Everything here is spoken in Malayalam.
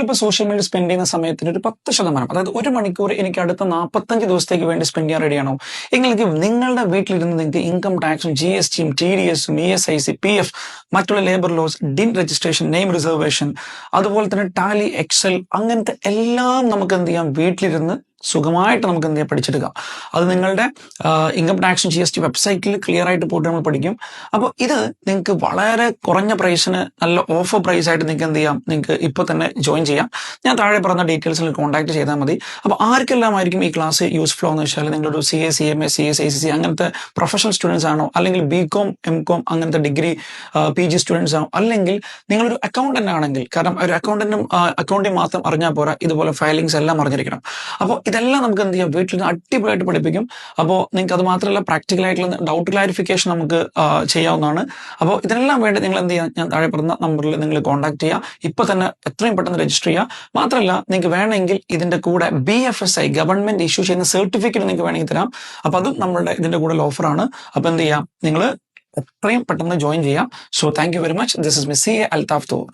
ഇപ്പോൾ സോഷ്യൽ മീഡിയ സ്പെൻഡ് ചെയ്യുന്ന സമയത്തിന് ഒരു പത്ത് ശതമാനം അതായത് ഒരു മണിക്കൂർ എനിക്ക് അടുത്ത നാൽപ്പത്തഞ്ച് ദിവസത്തേക്ക് വേണ്ടി സ്പെൻഡ് ചെയ്യാൻ റെഡിയാണോ എങ്കിലേക്ക് നിങ്ങളുടെ വീട്ടിലിരുന്ന് നിങ്ങൾക്ക് ഇൻകം ടാക്സും ജി എസ് ടിയും ടി ഡി എസും E S I C P F മറ്റുള്ള ലേബർ ലോസ് ഡിൻ രജിസ്ട്രേഷൻ നെയിം റിസർവേഷൻ അതുപോലെ തന്നെ ടാലി എക്സൽ അങ്ങനത്തെ എല്ലാം നമുക്ക് എന്ത് ചെയ്യാം? വീട്ടിലിരുന്ന് സുഖമായിട്ട് നമുക്ക് എന്ത് ചെയ്യാം പഠിച്ചെടുക്കാം. അത് നിങ്ങളുടെ income tax G S T വെബ്സൈറ്റിൽ ക്ലിയർ ആയിട്ട് പോയിട്ട് നമ്മൾ പഠിക്കും. അപ്പോൾ ഇത് നിങ്ങൾക്ക് വളരെ കുറഞ്ഞ പ്രൈസിന് നല്ല ഓഫർ പ്രൈസ് ആയിട്ട് നിങ്ങൾക്ക് എന്ത് ചെയ്യാം നിങ്ങൾക്ക് ഇപ്പോൾ തന്നെ ജോയിൻ ചെയ്യാം. ഞാൻ താഴെ പറഞ്ഞ ഡീറ്റെയിൽസിൽ കോൺടാക്ട് ചെയ്താൽ മതി. അപ്പോൾ ആർക്കെല്ലാം ആയിരിക്കും ഈ ക്ലാസ് യൂസ്ഫുൾ എന്ന് വെച്ചാൽ നിങ്ങളൊരു C A C M S C S I C C അങ്ങനത്തെ പ്രൊഫഷണൽ സ്റ്റുഡൻസ് ആണോ അല്ലെങ്കിൽ ബി കോം എം കോം അങ്ങനത്തെ ഡിഗ്രി പി ജി സ്റ്റുഡൻസ് ആണോ അല്ലെങ്കിൽ നിങ്ങളൊരു അക്കൗണ്ടന്റ് ആണെങ്കിൽ കാരണം ഒരു അക്കൗണ്ടന്റും അക്കൗണ്ടിങ് മാത്രം അറിഞ്ഞാൽ പോരാ ഇതുപോലെ ഫയലിങ്സ് എല്ലാം അറിഞ്ഞിരിക്കണം. അപ്പോൾ ഇതെല്ലാം നമുക്ക് എന്ത് ചെയ്യാം? വീട്ടിൽ നിന്ന് അടിപൊളിയായിട്ട് പഠിപ്പിക്കും. അപ്പോൾ നിങ്ങൾക്ക് അത് മാത്രമല്ല പ്രാക്ടിക്കൽ ആയിട്ടുള്ള ഡൗട്ട് ക്ലാരിഫിക്കേഷൻ നമുക്ക് ചെയ്യാവുന്നതാണ്. അപ്പോൾ ഇതിനെല്ലാം വേണ്ടി നിങ്ങൾ എന്ത് ചെയ്യാം? ഞാൻ താഴെ പറഞ്ഞ നമ്പറിൽ നിങ്ങൾ കോൺടാക്ട് ചെയ്യുക ഇപ്പോൾ തന്നെ എത്രയും പെട്ടെന്ന് രജിസ്റ്റർ ചെയ്യുക മാത്രമല്ല നിങ്ങൾക്ക് വേണമെങ്കിൽ ഇതിന്റെ കൂടെ B F S I government issue ചെയ്യുന്ന സർട്ടിഫിക്കറ്റ് നിങ്ങൾക്ക് വേണമെങ്കിൽ തരാം. അപ്പോൾ അതും നമ്മളുടെ ഇതിന്റെ കൂടെ ഓഫറാണ് അപ്പോൾ എന്ത് ചെയ്യാം? നിങ്ങൾ എത്രയും പെട്ടെന്ന് ജോയിൻ ചെയ്യാം. So thank you very much this is miss C Althaf Thor